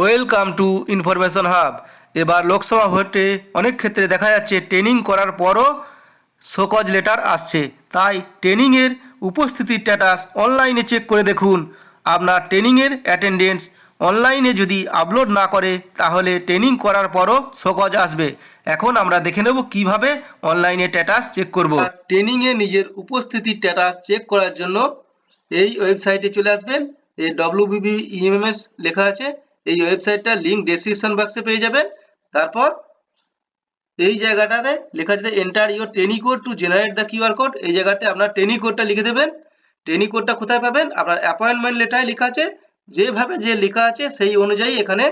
Welcome to information hub এবার লোকসভা ভোটে অনেক ক্ষেত্রে দেখা যাচ্ছে ট্রেনিং করার পরও শোকজ লেটার আসছে। তাই ট্রেনিংয়ের উপস্থিতির স্ট্যাটাস অনলাইনে চেক করে দেখুন। আপনার ট্রেনিংয়ের অ্যাটেন্ডেন্স অনলাইনে যদি আপলোড না করে, তাহলে ট্রেনিং করার পরও শোকজ আসবে। এখন আমরা দেখে নেব কীভাবে অনলাইনে স্ট্যাটাস চেক করব। ট্রেনিংয়ে নিজের উপস্থিতির স্ট্যাটাস চেক করার জন্য এই ওয়েবসাইটে চলে আসবেন। এই ডব্লিউবিবি ইএমএস লেখা আছে। এই ওয়েবসাইটটা লিঙ্ক ডেসক্রিপশন বক্সে পেয়ে যাবেন। তারপর এই জায়গাটাতে লেখা আছে enter your trainee code to generate the QR code এই জায়গাতে আপনার ট্রেনি কোডটা লিখে দেবেন। ট্রেনি কোডটা কোথায় পাবেন? আপনার অ্যাপয়েন্টমেন্ট লেটারে লেখা আছে। যেভাবে যে লেখা আছে, সেই অনুযায়ী এখানে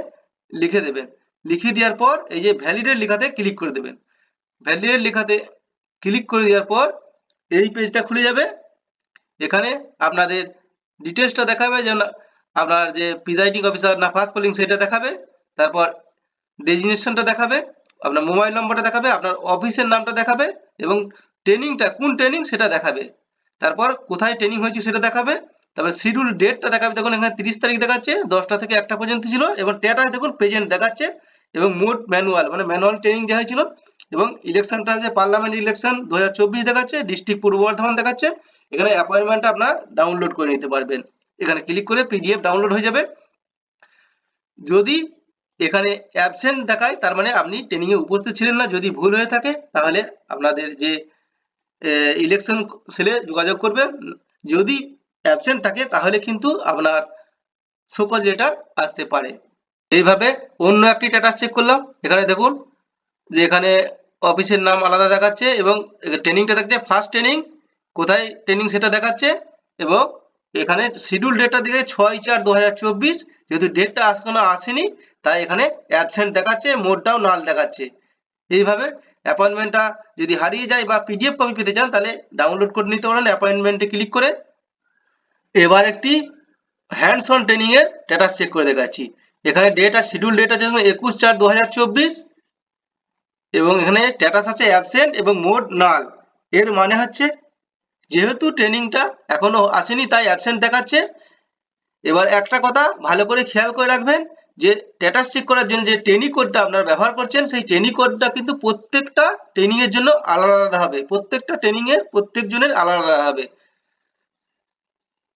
লিখে দেবেন। লিখে দেওয়ার পর এই যে ভ্যালিডেট লেখাতে ক্লিক করে দেবেন। ভ্যালিডেট লেখাতে ক্লিক করে দেওয়ার পর এই পেজটা খুলে যাবে। এখানে আপনাদের ডিটেলসটা দেখাবে যেমন আপনার যে প্রিজাইডিং অফিসার না ফার্স্ট পোলিং সেটা দেখাবে, তারপর ডেজিনেশনটা দেখাবে, আপনার মোবাইল নম্বরটা দেখাবে, আপনার অফিসের নামটা দেখাবে এবং ট্রেনিংটা, কোন ট্রেনিং সেটা দেখাবে। তারপর কোথায় ট্রেনিং হয়েছে সেটা দেখাবে, তারপর শিডিউল ডেটটা দেখাবে, দেখুন এখানে তিরিশ তারিখ দেখাচ্ছে, দশটা থেকে একটা পর্যন্ত ছিল, এবং স্ট্যাটাস দেখুন প্রেজেন্ট দেখাচ্ছে, এবং মোট ম্যানুয়াল মানে ম্যানুয়াল ট্রেনিং দেওয়া হয়েছিল, এবং ইলেকশনটা যে পার্লামেন্ট ইলেকশন দু হাজার চব্বিশ দেখাচ্ছে ডিস্ট্রিক্ট পূর্ব বর্ধমান দেখাচ্ছে, এখানে অ্যাপয়েন্টমেন্টটা আপনার ডাউনলোড করে নিতে পারবেন। এখানে ক্লিক করে পিডিএফ ডাউনলোড হয়ে যাবে। যদি এখানে অ্যাবসেন্ট দেখায়, তার মানে আপনি ট্রেনিং এ উপস্থিত ছিলেন না। যদি ভুল হয়ে থাকে, তাহলে আপনাদের যে ইলেকশন সেলে যোগাযোগ করবেন। যদি অ্যাবসেন্ট থাকে, তাহলে কিন্তু আপনার শোকজ লেটার আসতে পারে। এইভাবে অন্য একটি স্ট্যাটাস চেক করলাম। এখানে দেখুন যে এখানে অফিসের নাম আলাদা দেখাচ্ছে এবং ট্রেনিংটা দেখাচ্ছে ফার্স্ট ট্রেনিং কোথায় ট্রেনিং সেটা দেখাচ্ছে এবং এখানে শিডিউল ডেটটা দিকে ছয় চার দু হাজার চব্বিশ। যেহেতু ডেটটা এখনও আসেনি, তাই এখানে অ্যাবসেন্ট দেখাচ্ছে মোডটাও নাল দেখাচ্ছে। এইভাবে অ্যাপয়েন্টমেন্টটা যদি হারিয়ে যায় বা পিডিএফ কপি পেতে চান, তাহলে ডাউনলোড করে নিতে পারেন অ্যাপয়েন্টমেন্টে ক্লিক করে। এবার একটি হ্যান্ডস অন ট্রেনিং এর স্ট্যাটাস চেক করে দেখাচ্ছি। এখানে ডেট আর শিডিউল ডেট আছে একুশ চার দু এবং এখানে স্ট্যাটাস আছে অ্যাবসেন্ট এবং মোড নাল এর মানে হচ্ছে যেহেতু ট্রেনিংটা এখনও আসেনি, তাই অ্যাবসেন্ট দেখাচ্ছে। এবার একটা কথা ভালো করে খেয়াল করে রাখবেন, যে স্ট্যাটাস চেক করার জন্য যে ট্রেনি কোডটা আপনারা ব্যবহার করছেন, সেই ট্রেনি কোডটা কিন্তু প্রত্যেকটা ট্রেনিং এর জন্য আলাদা আলাদা হবে। প্রত্যেকটা ট্রেনিং এর প্রত্যেক জনের আলাদা আলাদা হবে।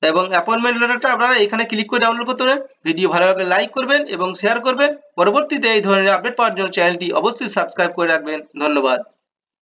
এবং অ্যাপয়েন্টমেন্ট লেটারটা আপনারা এখানে ক্লিক করে ডাউনলোড করতে পারেন। ভিডিও ভালো লাগলে লাইক করবেন এবং শেয়ার করবেন। পরবর্তীতে এই ধরনের আপডেট পাওয়ার জন্য চ্যানেলটি অবশ্যই সাবস্ক্রাইব করে রাখবেন। ধন্যবাদ।